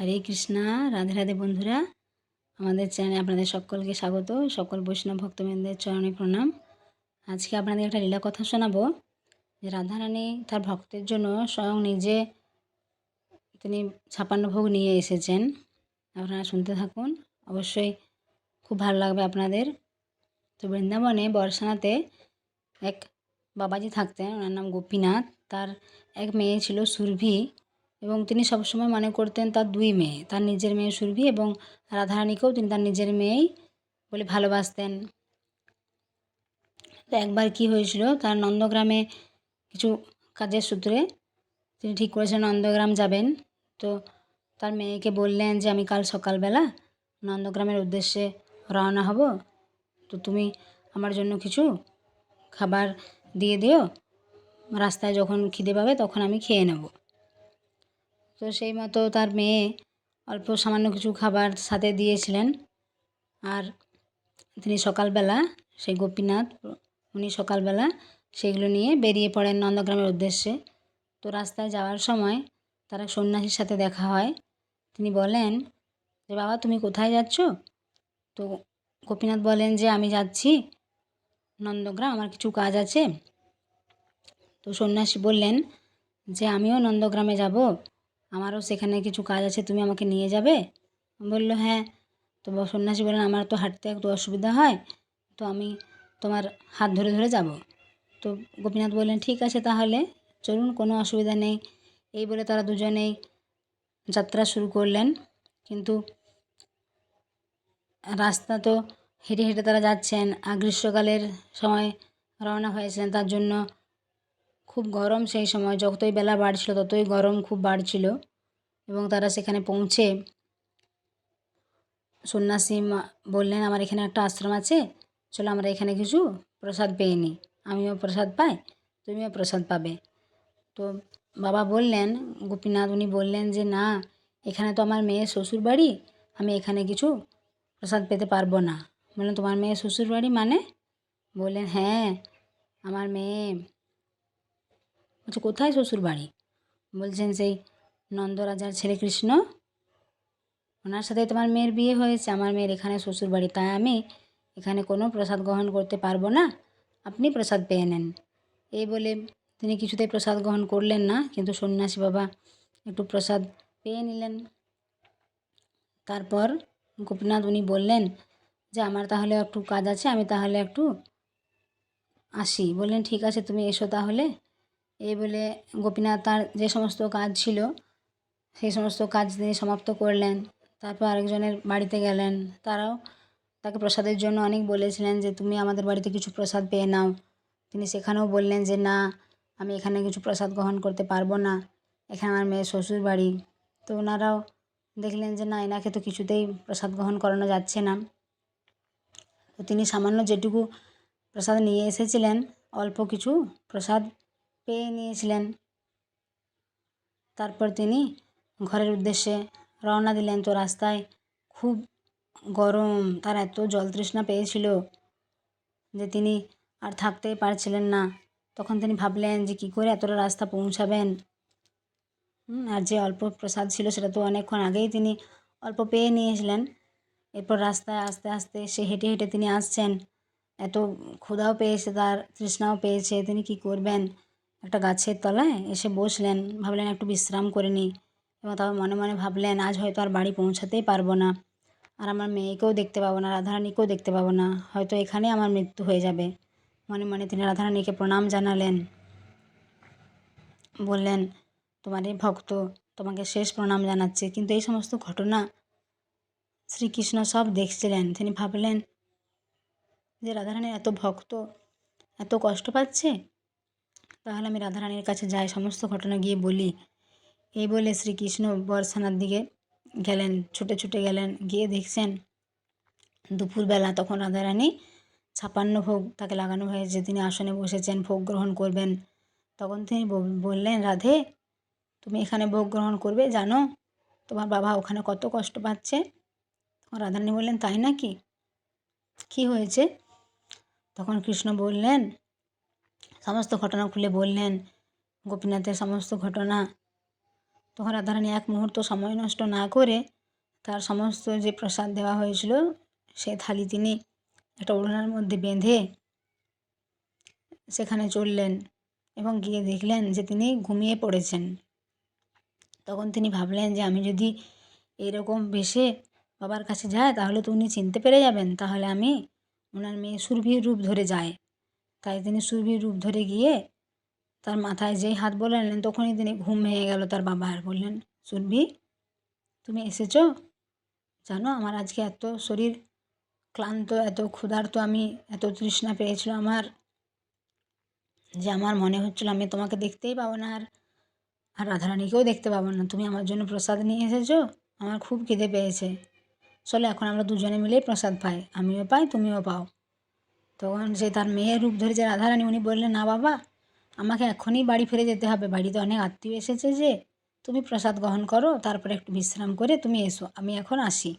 হরে কৃষ্ণা, রাধে রাধে বন্ধুরা। আমাদের চ্যানেলে আপনাদের সকলকে স্বাগত। সকল বৈষ্ণব ভক্তবৃন্দের চরণে প্রণাম। আজকে আপনাদের একটা লীলা কথা শোনাবো। যে রাধারানী তার ভক্তের জন্য স্বয়ং নিজে তিনি ছাপান্ন ভোগ নিয়ে এসেছেন। আপনারা শুনতে থাকুন। অবশ্যই খুব ভালো লাগবে আপনাদের। তো বৃন্দাবনে বর্ষানাতে এক বাবাজি থাকতেন। ওনার নাম গোপীনাথ। তার এক মেয়ে ছিল সুরভি। এবং তিনি সবসময় মনে করতেন তার দুই মেয়ে, তার নিজের মেয়ে সুরভি এবং রাধারানীকেও তিনি তার নিজের মেয়েই বলে ভালোবাসতেন। তো একবার কি হয়েছিল, তার নন্দগ্রামে কিছু কাজের সূত্রে তিনি ঠিক করেছেন নন্দগ্রাম যাবেন। তো তার মেয়েকে বললেন যে, আমি কাল সকালবেলা নন্দগ্রামের উদ্দেশ্যে রওনা হব। তো তুমি আমার জন্য কিছু খাবার দিয়ে দিও। রাস্তায় যখন খিদে পাবে তখন আমি খেয়ে নেব। তো সেই মতো তার মেয়ে অল্প সামান্য কিছু খাবার সাথে দিয়েছিলেন। আর তিনি সকালবেলা, সেই গোপীনাথ, উনি সকালবেলা সেগুলো নিয়ে বেরিয়ে পড়েন নন্দগ্রামের উদ্দেশ্যে। তো রাস্তায় যাওয়ার সময় তারা সন্ন্যাসীর সাথে দেখা হয়। তিনি বলেন যে, বাবা, তুমি কোথায় যাচ্ছ? তো গোপীনাথ বলেন যে, আমি যাচ্ছি নন্দগ্রাম, আমার কিছু কাজ আছে। তো সন্ন্যাসী বললেন যে, আমিও নন্দগ্রামে যাব। আমারও সেখানে কিছু কাজ আছে, তুমি আমাকে নিয়ে যাবে? বলল হ্যাঁ। তো সন্ন্যাসী বললেন, আমার তো হাঁটতে একটু অসুবিধা হয়, তো আমি তোমার হাত ধরে ধরে যাব। তো গোপীনাথ বললেন, ঠিক আছে তাহলে, চলুন, কোনো অসুবিধা নেই। এই বলে তারা দুজনেই যাত্রা শুরু করলেন। কিন্তু রাস্তা তো হেঁটে হেঁটে তারা যাচ্ছেন, আর গ্রীষ্মকালের সময় রওনা হয়েছিলেন তার জন্য খুব গরম সেই সময়, যতই বেলা বাড়ছিল ততই গরম খুব বাড়ছিল। এবং তারা সেখানে পৌঁছে সন্ন্যাসী বললেন, আমার এখানে একটা আশ্রম আছে, চলো আমরা এখানে কিছু প্রসাদ পেয়ে নিই। আমিও প্রসাদ পাই, তুমিও প্রসাদ পাবে। তো বাবা বললেন, গোপীনাথ উনি বললেন যে, না, এখানে তো আমার মেয়ের শ্বশুর বাড়ি আমি এখানে কিছু প্রসাদ পেতে পারব না। বললেন, তোমার মেয়ের শ্বশুর বাড়ি মানে? বললেন হ্যাঁ আমার মেয়ে বলছে কোথায় শ্বশুর বাড়ি? বলছেন সেই নন্দরাজার ছেলে কৃষ্ণ। ওনার সাথে তোমার মেয়ের বিয়ে হয়েছে, আমার মেয়ের এখানে শ্বশুর বাড়ি। তাই আমি এখানে কোনো প্রসাদ গ্রহণ করতে পারব না। আপনি প্রসাদ পেয়ে নেন। এই বলে তিনি কিছুতেই প্রসাদ গ্রহণ করলেন না, কিন্তু সন্ন্যাসী বাবা একটু প্রসাদ পেয়ে নিলেন। তারপর গোপীনাথ উনি বললেন যে, আমার তাহলে একটু কাজ আছে, আমি তাহলে একটু আসি। বললেন, ঠিক আছে, তুমি এসো তাহলে। এই বলে গোপীনাথ তার যে সমস্ত কাজ ছিল, সেই সমস্ত কাজ তিনি সমাপ্ত করলেন। তারপর আরেকজনের বাড়িতে গেলেন। তারাও তাকে প্রসাদের জন্য অনেক বলেছিলেন যে, তুমি আমাদের বাড়িতে কিছু প্রসাদ পেয়ে নাও। তিনি সেখানেও বললেন যে, না, আমি এখানে কিছু প্রসাদ গ্রহণ করতে পারব না। এখানে আমার মেয়ের শ্বশুর বাড়ি তো ওনারাও দেখলেন যে, না, এনাকে তো কিছুতেই প্রসাদ গ্রহণ করানো যাচ্ছে না। তো তিনি সামান্য যেটুকু প্রসাদ নিয়ে এসেছিলেন, অল্প কিছু প্রসাদ পেয়ে নিয়েছিলেন। তারপর তিনি ঘরের উদ্দেশ্যে রওনা দিলেন। তো রাস্তায় খুব গরম, তার এত জল তৃষ্ণা পেয়েছিল যে তিনি আর থাকতেই পারছিলেন না। তখন তিনি ভাবলেন যে কী করে এতটা রাস্তা পৌঁছাবেন? আর যে অল্প প্রসাদ ছিল সেটা তো অনেকক্ষণ আগেই তিনি অল্প পেয়ে নিয়েছিলেন। এরপর রাস্তায় আস্তে আস্তে সে হেঁটে হেঁটে তিনি আসছেন। এত ক্ষুধাও পেয়েছে, তার তৃষ্ণাও পেয়েছে। তিনি কি করবেন? একটা গাছের তলায় এসে বসলেন। ভাবলেন একটু বিশ্রাম করে নিই। এবং তারপর মনে মনে ভাবলেন, আজ হয়তো আর বাড়ি পৌঁছাতেই পারব না। আর আমার মেয়েকেও দেখতে পাবো না, রাধারানীকেও দেখতে পাবো না। হয়তো এখানেই আমার মৃত্যু হয়ে যাবে। মনে মনে তিনি রাধারানীকে প্রণাম জানালেন। বললেন তোমার এই ভক্ত, তোমাকে শেষ প্রণাম জানাচ্ছে। কিন্তু এই সমস্ত ঘটনা শ্রীকৃষ্ণ সব দেখছিলেন। তিনি ভাবলেন যে রাধারানীর এত ভক্ত, এত কষ্ট পাচ্ছে? তাহলে আমি রাধারানীর কাছে যাই, সমস্ত ঘটনা গিয়ে বলি। এই বলে শ্রীকৃষ্ণ বর্ষানার দিকে গেলেন, ছুটে ছুটে গেলেন, গিয়ে দেখছেন দুপুরবেলা তখন রাধারানী ছাপান্ন ভোগ তাকে লাগানো হয়েছে। তিনি আসনে বসেছেন, ভোগ গ্রহণ করবেন। তখন তিনি বললেন, রাধে, তুমি এখানে ভোগ গ্রহণ করবে, জানো? তোমার বাবা ওখানে কত কষ্ট পাচ্ছে? তখন রাধারানী বললেন, তাই নাকি? কি হয়েছে? তখন কৃষ্ণ বললেন সমস্ত ঘটনা খুলে বললেন, গোপীনাথের সমস্ত ঘটনা তখন রাধারানী এক মুহূর্ত সময় নষ্ট না করে তার সমস্ত যে প্রসাদ দেওয়া হয়েছিল, সে থালি তিনি একটা ওড়নার মধ্যে বেঁধে সেখানে চললেন এবং গিয়ে দেখলেন যে তিনি ঘুমিয়ে পড়েছেন। তখন তিনি ভাবলেন যে আমি যদি এরকম বেশে বাবার কাছে যাই, তাহলে তো উনি চিনতে পেরে যাবেন, তাহলে আমি ওনার মেয়ে সুরভির রূপ ধরে যাই। তাই তিনি সুরভির রূপ ধরে গিয়ে তার মাথায় যেই হাত বোলালেন, তখনই তিনি ঘুম ভেঙে গেল তার বাবা আর বললেন, সুরভি, তুমি এসেছ? জানো আমার আজকে এত শরীর ক্লান্ত, এত ক্ষুধার্ত, আমি এত তৃষ্ণা পেয়েছিল আমার যে আমার মনে হচ্ছিল আমি তোমাকে দেখতেই পাবো না আর আর রাধারানীকেও দেখতে পাবো না। তুমি আমার জন্য প্রসাদ নিয়ে এসেছ? আমার খুব খিদে পেয়েছে। চলো এখন আমরা দুজনে মিলেই প্রসাদ পাই। আমিও পাই, তুমিও পাও। তখন সে তার মেয়ের রূপ ধরেছে রাধারানী, উনি বললেন, না বাবা, আমাকে এখনই বাড়ি ফিরে যেতে হবে। বাড়িতে অনেক আত্মীয় এসেছে যে, তুমি প্রসাদ গ্রহণ করো, তারপরে একটু বিশ্রাম করে তুমি এসো, আমি এখন আসি।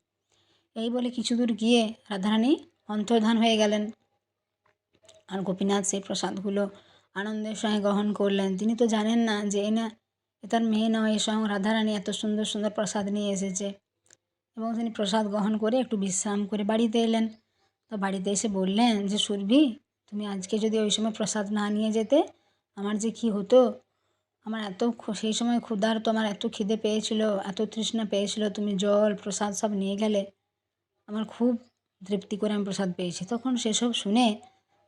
এই বলে কিছু দূর গিয়ে রাধারানী অন্তর্ধান হয়ে গেলেন। আর গোপীনাথ সেই প্রসাদগুলো আনন্দের সঙ্গে গ্রহণ করলেন। তিনি তো জানেন না যে, এ না, এ তার মেয়ে নয়, এ স্বয়ং রাধারানী এত সুন্দর সুন্দর প্রসাদ নিয়ে এসেছে। এবং তিনি প্রসাদ গ্রহণ করে একটু বিশ্রাম করে বাড়িতে এলেন। তো বাড়িতে এসে বললেন যে, সুরভি, তুমি আজকে যদি ওই সময় প্রসাদ না নিয়ে যেতে, আমার যে কী হতো? আমার এত সেই সময় ক্ষুধার্ত, আমার এত খিদে পেয়েছিল, এত তৃষ্ণা পেয়েছিল, তুমি জল, প্রসাদ সব নিয়ে গেলে। আমার খুব তৃপ্তি করে আমি প্রসাদ পেয়েছি। তখন সেসব শুনে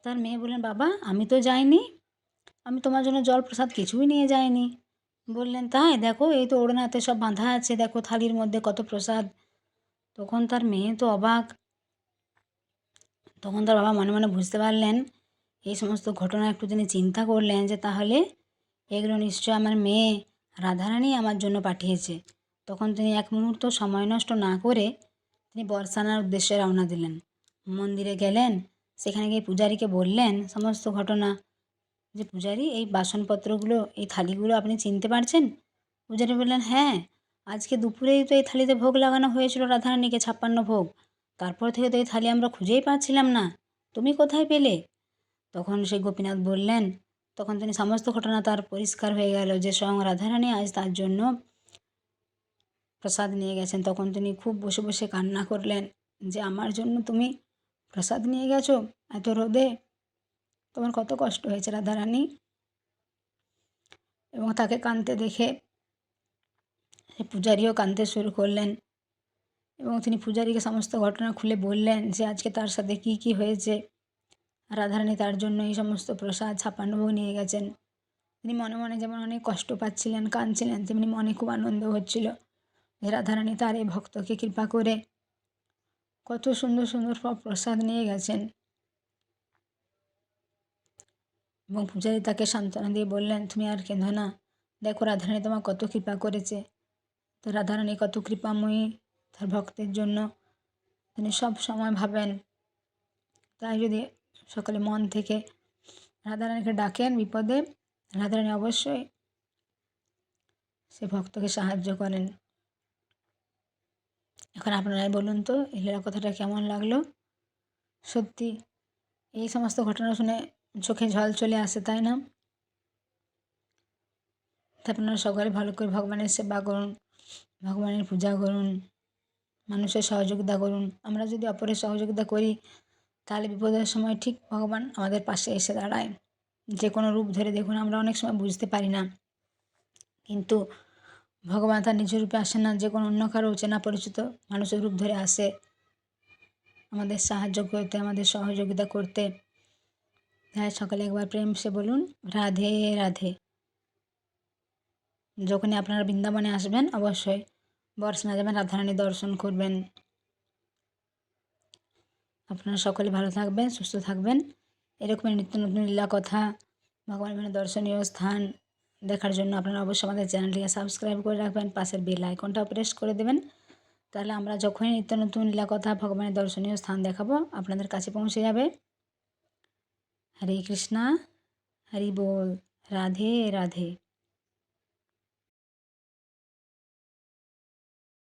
তার মেয়ে বললেন, বাবা, আমি তো যাইনি। আমি তোমার জন্য জল, প্রসাদ কিছুই নিয়ে যাইনি। বললেন, তাই? দেখো, এই তো ওড়নাতে সব বাঁধা আছে। দেখো, থালির মধ্যে কত প্রসাদ। তখন তার মেয়ে তো অবাক। তখন তার বাবা মনে মনে বুঝতে পারলেন, এই সমস্ত ঘটনা একটু তিনি চিন্তা করলেন যে তাহলে এগুলো নিশ্চয় আমার মেয়ে রাধারানী আমার জন্য পাঠিয়েছে। তখন তিনি এক মুহূর্ত সময় নষ্ট না করে তিনি বর্ষানার উদ্দেশ্যে রওনা দিলেন। মন্দিরে গেলেন, সেখানে গিয়ে পূজারীকে বললেন, সমস্ত ঘটনা, যে পূজারি, এই বাসনপত্রগুলো, এই থালিগুলো আপনি চিনতে পারছেন? পূজারি বললেন হ্যাঁ আজকে দুপুরেই তো এই থালিতে ভোগ লাগানো হয়েছিল রাধারানীকে, ছাপ্পান্ন ভোগ। তারপর থেকে তো এই থালি আমরা খুঁজেই পাচ্ছিলাম না। তুমি কোথায় পেলে? তখন সেই গোপীনাথ বললেন, তখন তিনি সমস্ত ঘটনা তার পরিষ্কার হয়ে গেল। যে স্বয়ং রাধারানী আজ তার জন্য প্রসাদ নিয়ে গেছেন, তখন তিনি খুব বসে বসে কান্না করলেন যে, আমার জন্য তুমি প্রসাদ নিয়ে গেছো? এত রোদে? তোমার কত কষ্ট হয়েছে রাধারানী? এবং তাকে কাঁদতে দেখে পূজারীও কাঁদতে শুরু করলেন। এবং তিনি পূজারীকে সমস্ত ঘটনা খুলে বললেন যে আজকে তার সাথে কি কি হয়েছে? রাধারানী তার জন্য এই সমস্ত প্রসাদ ছাপান্ন ভোগ নিয়ে গেছেন। তিনি মনে মনে যেমন অনেক কষ্ট পাচ্ছিলেন, কাঁদছিলেন, তেমনি মনে খুব আনন্দ হচ্ছিল যে রাধারানী তার এই ভক্তকে কৃপা করে কত সুন্দর সুন্দর প্রসাদ নিয়ে গেছেন। এবং পূজারী তাকে সান্ত্বনা দিয়ে বললেন, তুমি আর কেঁদো না। দেখো রাধারানী তোমার কত কৃপা করেছে। তো রাধারানী কত কৃপাময়ী তার ভক্তের জন্য তিনি সব সময় ভাবেন। তাই যদি সকলে মন থেকে রাধারানীকে ডাকেন বিপদে, রাধারানী অবশ্যই সে ভক্তকে সাহায্য করেন। এখন আপনারাই বলুন তো, এই লীলা কথাটা কেমন লাগল? সত্যি, এই সমস্ত ঘটনা শুনে চোখে জল চলে আসে, তাই না? আপনারা সকলে ভালো করে ভগবানের সেবা করুন, ভগবানের পূজা করুন। মানুষের সহযোগিতা করুন। আমরা যদি অপরের সহযোগিতা করি, তাহলে বিপদের সময় ঠিক ভগবান আমাদের পাশে এসে দাঁড়ায়। যে কোনো রূপ ধরে দেখুন, আমরা অনেক সময় বুঝতে পারি না। কিন্তু ভগবান তার নিজের রূপে আসে না, যে কোনো অন্য কারও চেনা পরিচিত মানুষের রূপ ধরে আসে। আমাদের সাহায্য করতে, আমাদের সহযোগিতা করতে। হ্যাঁ সকালে একবার প্রেম সে বলুন, রাধে রাধে। যখনই আপনারা বৃন্দাবনে আসবেন, অবশ্যই বর্ষনা যাবেন রাধারানী দর্শন করবেন। আপনারা সকলে ভালো থাকবেন, সুস্থ থাকবেন। এরকমের নিত্য নতুন লীলা কথা, ভগবানের দর্শনীয় স্থান দেখার জন্য আপনারা অবশ্যই আমাদের চ্যানেলটিকে সাবস্ক্রাইব করে রাখবেন, পাশের বেল আইকনটাও প্রেস করে দেবেন। তাহলে আমরা যখনই নিত্য নতুন লীলা কথা, ভগবানের দর্শনীয় স্থান দেখাবো, আপনাদের কাছে পৌঁছে যাবে। হরে কৃষ্ণা, হরি বল, রাধে রাধে।